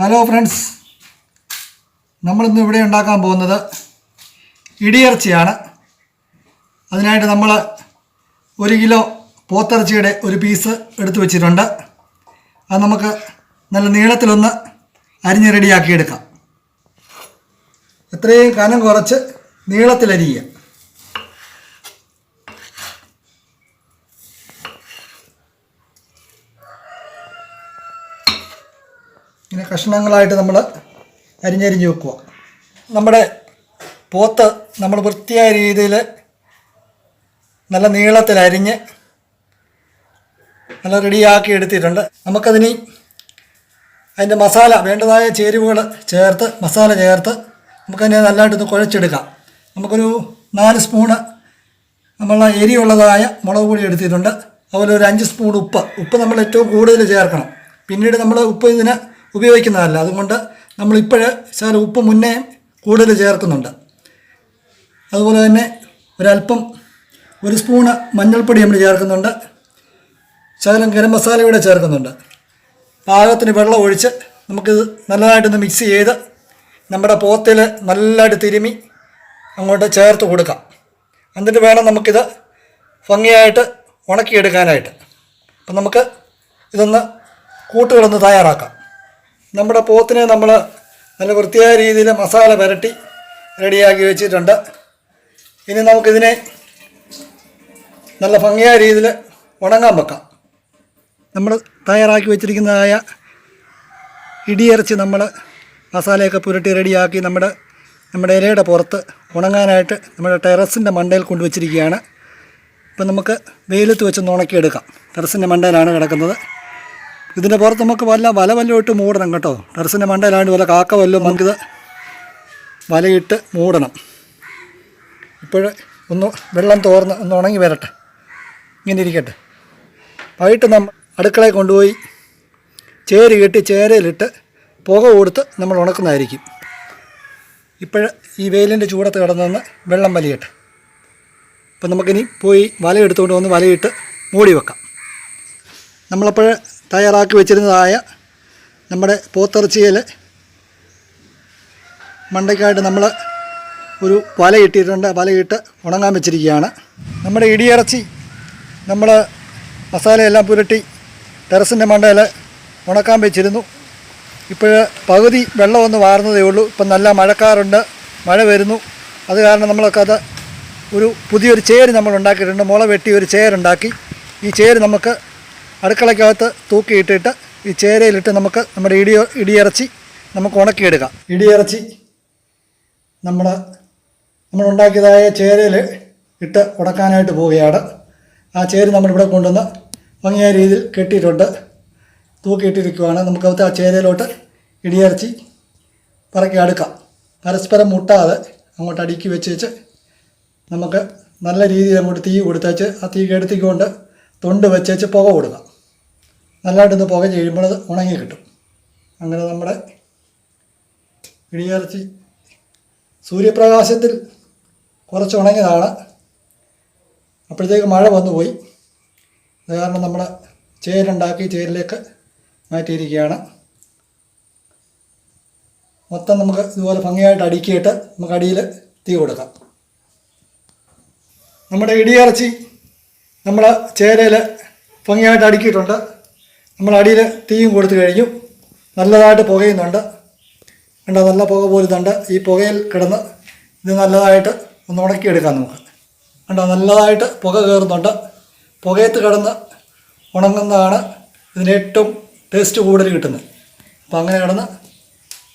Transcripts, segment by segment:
Hello friends നമ്മളിന്ന് ഇവിടെ ഉണ്ടാക്കാൻ പോകുന്നത് ഇടിയിറച്ചിയാണ്. അതിനായിട്ട് നമ്മൾ ഒരു കിലോ പോത്തിറച്ചിയുടെ ഒരു പീസ് എടുത്തു വച്ചിട്ടുണ്ട്. അത് നമുക്ക് നല്ല നീളത്തിലൊന്ന് അരിഞ്ഞ് റെഡിയാക്കിയെടുക്കാം എത്രയും കനം കുറച്ച് നീളത്തിലരിയുക. ഇങ്ങനെ കഷ്ണങ്ങളായിട്ട് നമ്മൾ അരിഞ്ഞരിഞ്ഞ് വെക്കുക. നമ്മുടെ പോത്ത് നമ്മൾ വൃത്തിയായ രീതിയിൽ നല്ല നീളത്തിൽ അരിഞ്ഞ് നല്ല റെഡിയാക്കി എടുത്തിട്ടുണ്ട്. നമുക്കതിന് അതിന്റെ മസാല വേണ്ടതായ ചേരുവകൾ ചേർത്ത് മസാല ചേർത്ത് നമുക്കതിനെ നല്ലതായിട്ടൊന്ന് കുഴച്ചെടുക്കാം. നമുക്കൊരു നാല് സ്പൂണ് നമ്മൾ എരിയുള്ളതായ മുളക് പൊടി എടുത്തിട്ടുണ്ട്. അതുപോലെ ഒരു അഞ്ച് സ്പൂൺ ഉപ്പ്. ഉപ്പ് നമ്മൾ ഏറ്റവും കൂടുതൽ ചേർക്കണം. പിന്നീട് നമ്മൾ ഉപ്പ് ഇതിന് ഉപയോഗിക്കുന്നതല്ല. അതുകൊണ്ട് നമ്മളിപ്പോൾ ശകലം ഉപ്പ് മുന്നേ കൂടുതൽ ചേർക്കുന്നുണ്ട്. അതുപോലെ തന്നെ ഒരല്പം ഒരു സ്പൂണ് മഞ്ഞൾപ്പൊടി നമ്മൾ ചേർക്കുന്നുണ്ട്. ശകലം ഗരം മസാല കൂടെ ചേർക്കുന്നുണ്ട്. പാകത്തിന് വെള്ളം ഒഴിച്ച് നമുക്കിത് നല്ലതായിട്ടൊന്ന് മിക്സ് ചെയ്ത് നമ്മുടെ പോത്തിൽ നല്ലതായിട്ട് തിരുമി അങ്ങോട്ട് ചേർത്ത് കൊടുക്കാം. എന്നിട്ട് വേണം നമുക്കിത് ഭംഗിയായിട്ട് ഉണക്കിയെടുക്കാനായിട്ട്. അപ്പം നമുക്ക് ഇതൊന്ന് കൂട്ടുകളൊന്ന് തയ്യാറാക്കാം. നമ്മുടെ പോത്തിനെ നമ്മൾ നല്ല വൃത്തിയായ രീതിയിൽ മസാല പുരട്ടി റെഡിയാക്കി വെച്ചിട്ടുണ്ട്. ഇനി നമുക്കിതിനെ നല്ല ഭംഗിയായ രീതിയിൽ ഉണങ്ങാൻ വെക്കാം. നമ്മൾ തയ്യാറാക്കി വെച്ചിരിക്കുന്നതായ ഇടിയിറച്ചി നമ്മൾ മസാലയൊക്കെ പുരട്ടി റെഡിയാക്കി നമ്മുടെ നമ്മുടെ ഇലയുടെ പുറത്ത് ഉണങ്ങാനായിട്ട് നമ്മുടെ ടെറസിന്റെ മണ്ടയിൽ കൊണ്ടുവച്ചിരിക്കുകയാണ്. ഇപ്പം നമുക്ക് വെയിലത്ത് വെച്ചൊന്ന് ഉണക്കിയെടുക്കാം. ടെറസിന്റെ മണ്ടയിലാണ് കിടക്കുന്നത്. ഇതിന്റെ പുറത്ത് നമുക്ക് വല്ല വല വല്ലതും ഇട്ട് മൂടണം കേട്ടോ. ടെറസിന്റെ മണ്ടയിലാണ്ട് വല്ല കാക്ക വല്ലതും നമുക്കിത് വലയിട്ട് മൂടണം. ഇപ്പോൾ ഒന്ന് വെള്ളം തോർന്ന് ഒന്ന് ഉണങ്ങി വരട്ടെ. ഇങ്ങനെ ഇരിക്കട്ടെ. വൈകിട്ട് നമ്മൾ അടുക്കളയിൽ കൊണ്ടുപോയി ചേര് കെട്ടി ചേരയിലിട്ട് പുക കൊടുത്ത് നമ്മൾ ഉണക്കുന്നതായിരിക്കും. ഇപ്പോൾ ഈ വെയിലിന്റെ ചൂടത്ത് കിടന്നൊന്ന് വെള്ളം വലിയട്ടെ. അപ്പം നമുക്കിനി പോയി വല എടുത്തുകൊണ്ട് വന്ന് വലയിട്ട് മൂടി വെക്കാം. നമ്മളപ്പോൾ തയ്യാറാക്കി വെച്ചിരുന്നതായ നമ്മുടെ പോത്തിറച്ചിയിൽ മണ്ടയ്ക്കായിട്ട് നമ്മൾ ഒരു വല ഇട്ടിട്ടുണ്ട്. വലയിട്ട് ഉണങ്ങാൻ വെച്ചിരിക്കുകയാണ്. നമ്മുടെ ഇടിയിറച്ചി നമ്മൾ മസാലയെല്ലാം പുരട്ടി ടെറസിന്റെ മണ്ടയിൽ ഉണക്കാൻ വെച്ചിരുന്നു. ഇപ്പോൾ പകുതി വെള്ളം ഒന്ന് വാർന്നതേ ഉള്ളൂ. ഇപ്പം നല്ല മഴക്കാറുണ്ട്. മഴ വരുന്നു. അത് കാരണം നമ്മളൊക്കെ അത് ഒരു പുതിയൊരു ചേര് നമ്മൾ ഉണ്ടാക്കിയിട്ടുണ്ട്. മുള വെട്ടി ഒരു ചേരുണ്ടാക്കി. ഈ ചേര് നമുക്ക് അടുക്കളയ്ക്കകത്ത് തൂക്കിയിട്ടിട്ട് ഈ ചേരയിലിട്ട് നമുക്ക് നമ്മുടെ ഇടിയോ ഇടിയിറച്ചി നമുക്ക് ഉണക്കിയെടുക്കാം. ഇടിയിറച്ചി നമ്മൾ നമ്മളുണ്ടാക്കിയതായ ചേരയിൽ ഇട്ട് ഉടക്കാനായിട്ട് പോവുകയാണ്. ആ ചേര് നമ്മളിവിടെ കൊണ്ടുവന്ന് ഭംഗിയായ രീതിയിൽ കെട്ടിയിട്ടുണ്ട്. തൂക്കിയിട്ടിരിക്കുവാണ്. നമുക്കകത്ത് ആ ചേരയിലോട്ട് ഇടിയിറച്ചി പറക്കി അടുക്കാം. പരസ്പരം മുട്ടാതെ അങ്ങോട്ട് അടുക്കി വെച്ച് വെച്ച് നമുക്ക് നല്ല രീതിയിൽ അങ്ങോട്ട് തീ കൊടുത്തേച്ച് ആ തീ കെടുത്തിക്കൊണ്ട് തൊണ്ട് വെച്ചേച്ച് പുക കൊടുക്കാം. നല്ലതായിട്ടൊന്ന് പുക ചെയ്യുമ്പോൾ ഉണങ്ങി കിട്ടും. അങ്ങനെ നമ്മുടെ ഇടിയിറച്ചി സൂര്യപ്രകാശത്തിൽ കുറച്ച് ഉണങ്ങിയതാണ്. അപ്പോഴത്തേക്ക് മഴ വന്നു പോയി അത് കാരണം നമ്മൾ ചേരുണ്ടാക്കി ചേരിലേക്ക് മാറ്റിയിരിക്കുകയാണ്. മൊത്തം നമുക്ക് ഇതുപോലെ ഭംഗിയായിട്ട് അടുക്കിയിട്ട് നമുക്ക് അടിയിൽ തീ കൊടുക്കാം. നമ്മുടെ ഇടിയിറച്ചി നമ്മൾ ചേരയിൽ ഭംഗിയായിട്ട് അടുക്കിയിട്ടുണ്ട്. നമ്മൾ അടിയിൽ തീയും കൊടുത്തു കഴിഞ്ഞു. നല്ലതായിട്ട് പുകയുന്നുണ്ട്. കണ്ട നല്ല പുക പോലുന്നുണ്ട് ഈ പുകയിൽ കിടന്ന് ഇത് നല്ലതായിട്ട് ഒന്ന് ഉണക്കിയെടുക്കാം നമുക്ക്. കണ്ട നല്ലതായിട്ട് പുക കയറുന്നുണ്ട്. പുകയത്ത് കിടന്ന് ഉണങ്ങുന്നതാണ് ഇതിന് ഏറ്റവും ടേസ്റ്റ് കൂടുതൽ കിട്ടുന്നത്. അപ്പോൾ അങ്ങനെ കിടന്ന്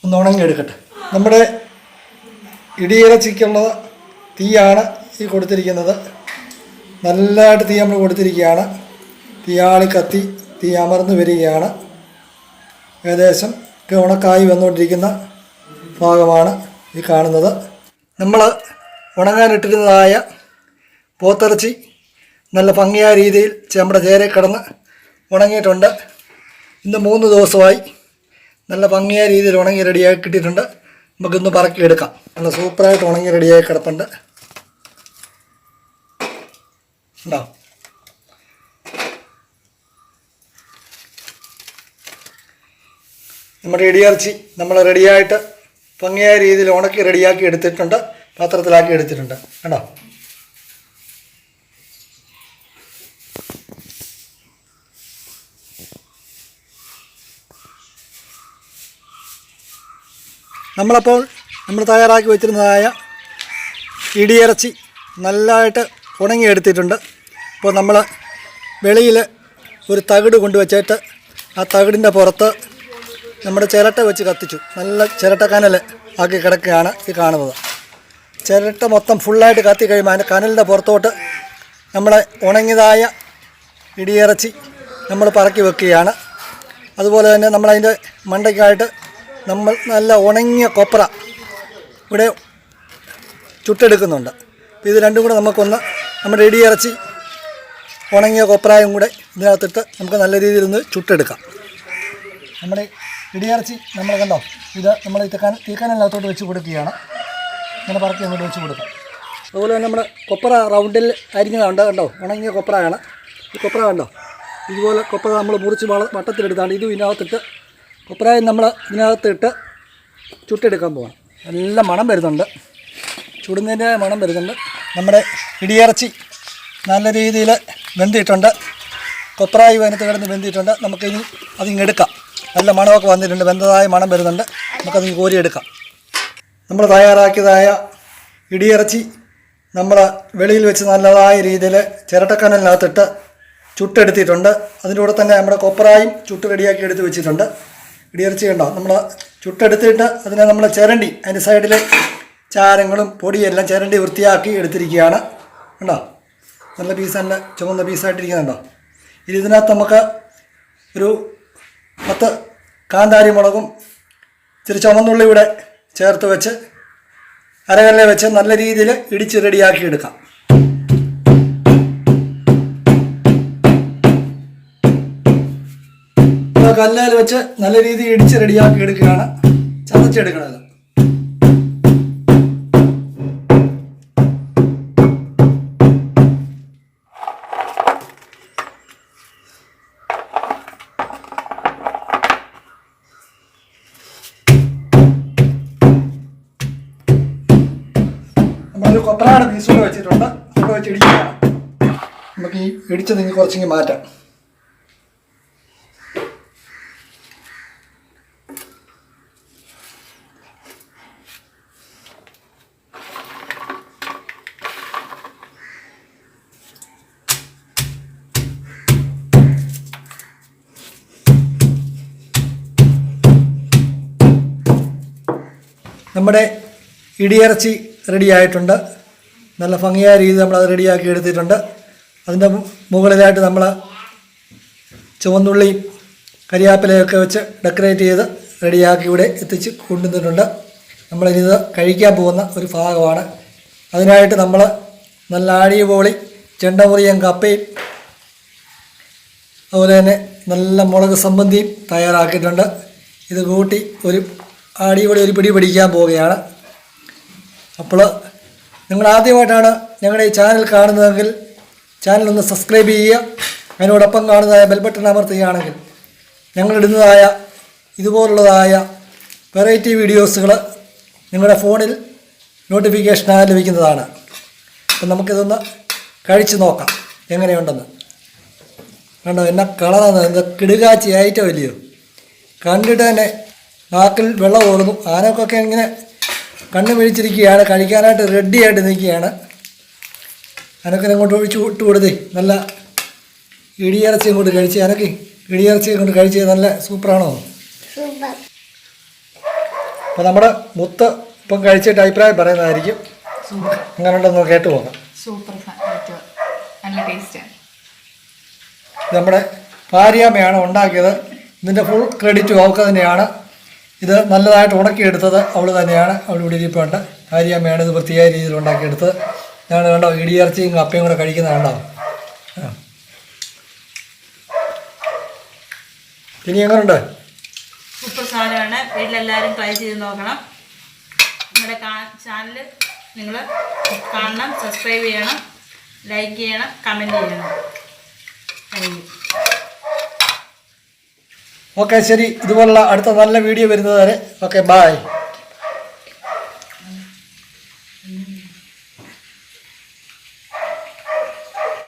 ഒന്ന് ഉണങ്ങിയെടുക്കട്ടെ. നമ്മുടെ ഇടിയിറച്ചിക്കുള്ളത് തീയാണ് ഈ കൊടുത്തിരിക്കുന്നത്. നല്ലതായിട്ട് തീ നമ്മൾ കൊടുത്തിരിക്കുകയാണ്. തീയാളി കത്തി. തീ അമർന്നു വരികയാണ്. ഏകദേശം ഉണക്കായി വന്നുകൊണ്ടിരിക്കുന്ന ഭാഗമാണ് ഈ കാണുന്നത്. നമ്മൾ ഉണങ്ങാനിട്ടിരുന്നതായ പോത്തിറച്ചി നല്ല ഭംഗിയായ രീതിയിൽ നമ്മുടെ ചേരെ കിടന്ന് ഉണങ്ങിയിട്ടുണ്ട്. ഇന്ന് മൂന്ന് ദിവസമായി നല്ല ഭംഗിയായ രീതിയിൽ ഉണങ്ങി റെഡിയായി കിട്ടിയിട്ടുണ്ട്. നമുക്കിന്ന് പറക്കിയെടുക്കാം. നല്ല സൂപ്പറായിട്ട് ഉണങ്ങി റെഡിയായി കിടപ്പുണ്ട്. ഉണ്ടോ? നമ്മുടെ ഇടിയിറച്ചി നമ്മൾ റെഡിയായിട്ട് ഭംഗിയായ രീതിയിൽ ഉണക്കി റെഡിയാക്കി എടുത്തിട്ടുണ്ട്. പാത്രത്തിലാക്കി എടുത്തിട്ടുണ്ട്. കണ്ടോ? നമ്മളപ്പോൾ നമ്മൾ തയ്യാറാക്കി വെച്ചിരുന്നതായ ഇടിയിറച്ചി നല്ലതായിട്ട് ഉണങ്ങിയെടുത്തിട്ടുണ്ട്. അപ്പോൾ നമ്മൾ വെളിയിൽ ഒരു തകിട് കൊണ്ടുവച്ചിട്ട് ആ തകിടിന്റെ പുറത്ത് നമ്മുടെ ചിരട്ട വെച്ച് കത്തിച്ചു. നല്ല ചിരട്ട കനൽ ആക്കി കിടക്കുകയാണ് ഈ കാണുന്നത്. ചിരട്ട മൊത്തം ഫുള്ളായിട്ട് കത്തി കഴിയുമ്പോൾ അതിന്റെ കനലിന്റെ പുറത്തോട്ട് നമ്മളെ ഉണങ്ങിയതായ ഇടിയിറച്ചി നമ്മൾ പറക്കി വെക്കുകയാണ്. അതുപോലെ തന്നെ നമ്മളതിന്റെ മണ്ടയ്ക്കായിട്ട് നമ്മൾ നല്ല ഉണങ്ങിയ കൊപ്ര ഇവിടെ ചുട്ടെടുക്കുന്നുണ്ട്. ഇത് രണ്ടും കൂടെ നമുക്കൊന്ന് നമ്മുടെ ഇടിയിറച്ചി ഉണങ്ങിയ കൊപ്രായും കൂടെ ഇതിനകത്തിട്ട് നമുക്ക് നല്ല രീതിയിൽ ഒന്ന് ചുട്ടെടുക്കാം. നമ്മുടെ ഇടിയിറച്ചി നമ്മൾ കണ്ടോ? ഇത് നമ്മൾ തീക്കാൻ തീക്കാനകത്തോട്ട് വെച്ച് കൊടുക്കുകയാണ്. ഇങ്ങനെ പറക്കി അങ്ങോട്ട് വെച്ച് കൊടുക്കാം. അതുപോലെ തന്നെ നമ്മൾ കൊപ്ര റൗണ്ടിൽ അരിഞ്ഞതുണ്ട് കണ്ടോ? ഉണങ്ങിയ കൊപ്രയാണ്. ഈ കൊപ്ര കണ്ടോ? ഇതുപോലെ കൊപ്ര നമ്മൾ മുറിച്ച് വള വട്ടത്തിലെടുത്താണ്. ഇതും ഇതിനകത്തിട്ട് കൊപ്രയും നമ്മൾ ഇതിനകത്തിട്ട് ചുട്ടെടുക്കാൻ പോകണം നല്ല മണം വരുന്നുണ്ട്. ചുടുന്നതിന്റെ മണം വരുന്നുണ്ട്. നമ്മുടെ ഇടിയിറച്ചി നല്ല രീതിയിൽ വെന്തിയിട്ടുണ്ട് കൊപ്രായി വനത്ത് കിടന്ന് വെന്തിയിട്ടുണ്ട് നമുക്കിനി അതിങ്ങ് എടുക്കാം. നല്ല മണമൊക്കെ വന്നിട്ടുണ്ട്. വെന്തതായ മണം വരുന്നുണ്ട്. നമുക്കത് കോരിയെടുക്കാം. നമ്മൾ തയ്യാറാക്കിയതായ ഇടിയിറച്ചി നമ്മൾ വെളിയിൽ വെച്ച് നല്ലതായ രീതിയിൽ ചിരട്ടക്കനലിനകത്തിട്ട് ചുട്ടെടുത്തിട്ടുണ്ട്. അതിന്റെ കൂടെ തന്നെ നമ്മുടെ കൊപ്രായും ചുട്ട് റെഡിയാക്കി എടുത്ത് വെച്ചിട്ടുണ്ട്. ഇടിയിറച്ചി ഉണ്ടോ നമ്മൾ ചുട്ടെടുത്തിട്ട് അതിനെ നമ്മൾ ചിരണ്ടി അതിന്റെ സൈഡിൽ ചാരങ്ങളും പൊടിയെല്ലാം ചിരണ്ടി വൃത്തിയാക്കി എടുത്തിരിക്കുകയാണ്. ഉണ്ടോ നല്ല പീസ് തന്നെ ചുമന്ന പീസായിട്ടിരിക്കുന്നുണ്ടോ? ഇനി ഇതിനകത്ത് നമുക്ക് ഒരു പത്ത് കാന്താരി മുളകും ഇച്ചിരി ചുമന്നുള്ളി ഇവിടെ ചേർത്ത് വെച്ച് അരകല്ലെ വെച്ച് നല്ല രീതിയിൽ ഇടിച്ച് റെഡിയാക്കി എടുക്കാം. കല്ലേൽ വെച്ച് നല്ല രീതിയിൽ ഇടിച്ച് റെഡിയാക്കി എടുക്കുകയാണ് ചതച്ചെടുക്കണത് നമ്മളൊരു കൊപ്രാട് പീസ് കൂടെ വെച്ചിട്ടുണ്ട്. അവിടെ വെച്ച് ഇടിക്കുകയാണ്. നമുക്ക് ഈ ഇടിച്ചത് ഇനി കുറച്ചിങ്ങ് മാറ്റാം. നമ്മുടെ ഇടിയിറച്ചി റെഡി ആയിട്ടുണ്ട് നല്ല ഭംഗിയായ രീതിയിൽ നമ്മൾ അത് റെഡിയാക്കി എടുത്തിട്ടുണ്ട്. അതിന്റെ മുകളിലായിട്ട് നമ്മൾ ചുവന്നുള്ളി കരിയാപ്പിലയൊക്കെ വെച്ച് ഡെക്കറേറ്റ് ചെയ്ത് റെഡിയാക്കി ഇവിടെ എത്തിച്ച് കൊണ്ടുവന്നിട്ടുണ്ട്. നമ്മളിത് കഴിക്കാൻ പോകുന്ന ഒരു ഭാഗമാണ്. അതിനായിട്ട് നമ്മൾ നല്ല ആടിയപോളി ചെണ്ടമുറിയും കപ്പയും അതുപോലെ തന്നെ നല്ല മുളക് സംബന്ധിയും തയ്യാറാക്കിയിട്ടുണ്ട്. ഇത് കൂട്ടി ഒരു ആടിയോടെ ഒരു പിടി പിടിക്കാൻ പോവുകയാണ്. അപ്പോൾ നിങ്ങൾ ആദ്യമായിട്ടാണ് ഞങ്ങളുടെ ഈ ചാനൽ കാണുന്നതെങ്കിൽ ചാനൽ ഒന്ന് സബ്സ്ക്രൈബ് ചെയ്യുക. അതിനോടൊപ്പം കാണുന്നതായ ബെൽബട്ടൺ അമർത്തുകയാണെങ്കിൽ ഞങ്ങളിടുന്നതായ ഇതുപോലുള്ളതായ വെറൈറ്റി വീഡിയോസുകൾ നിങ്ങളുടെ ഫോണിൽ നോട്ടിഫിക്കേഷനായി ലഭിക്കുന്നതാണ്. അപ്പം നമുക്കിതൊന്ന് കഴിച്ച് നോക്കാം. എങ്ങനെയുണ്ടെന്ന്. കണ്ടോ എന്നെ കളറാണ് എന്താ കിടുകാച്ചി ആയിട്ടോ ഇല്ലയോ കണ്ടിട്ട് തന്നെ നാക്കിൽ വെള്ളം ഓടുന്നു. ആനക്കൊക്കെ ഇങ്ങനെ കണ്ണ് മിഴിച്ചിരിക്കുകയാണ് കഴിക്കാനായിട്ട് റെഡി ആയിട്ട് നിൽക്കുകയാണ്. അനക്കിനെ ഇങ്ങോട്ട് ഒഴിച്ച് ഇട്ട് കൊടുത്തേ നല്ല ഇടിയിറച്ചി ഇങ്ങോട്ട് കഴിച്ച്. അനക്ക് ഇടിയിറച്ചി ഇങ്ങോട്ട് കഴിച്ച് നല്ല സൂപ്പറാണോ? അപ്പൊ അപ്പോൾ നമ്മുടെ മുത്ത് ഇപ്പം കഴിച്ചിട്ട് അഭിപ്രായം പറയുന്നതായിരിക്കും. അങ്ങനെ ഉണ്ടെന്ന് കേട്ട് പോകാം സൂപ്പർ ഐറ്റം നല്ല ടേസ്റ്റാണ് നമ്മുടെ ഭാര്യാമ്മയാണ് ഉണ്ടാക്കിയത്. ഇതിന്റെ ഫുൾ ക്രെഡിറ്റ് അവൾക്ക് തന്നെയാണ്. ഇത് നല്ലതായിട്ട് ഉണക്കിയെടുത്തത് അവൾ തന്നെയാണ്. അവൾ ഇവിടെ ഇരിപ്പുണ്ട്. ഭാര്യാമ്മയാണ് ഇത് വൃത്തിയായ രീതിയിൽ ഉണ്ടാക്കിയെടുത്തത്. ഞാൻ കണ്ടോ ഇടിയിറച്ചിയും കപ്പയും കൂടെ കഴിക്കുന്ന കണ്ടോ. ഇനി എങ്ങനെയുണ്ട് സൂപ്പർ വീട്ടിലെല്ലാവരും ട്രൈ ചെയ്ത് നോക്കണം. നമ്മുടെ ചാനൽ നിങ്ങൾ കാണണം സബ്സ്ക്രൈബ് ചെയ്യണം ലൈക്ക് ചെയ്യണം കമന്റ് ചെയ്യണം. താങ്ക് ഓക്കെ ശരി. ഇതുപോലുള്ള അടുത്ത നല്ല വീഡിയോ വരുന്നത് വരെ. Okay bye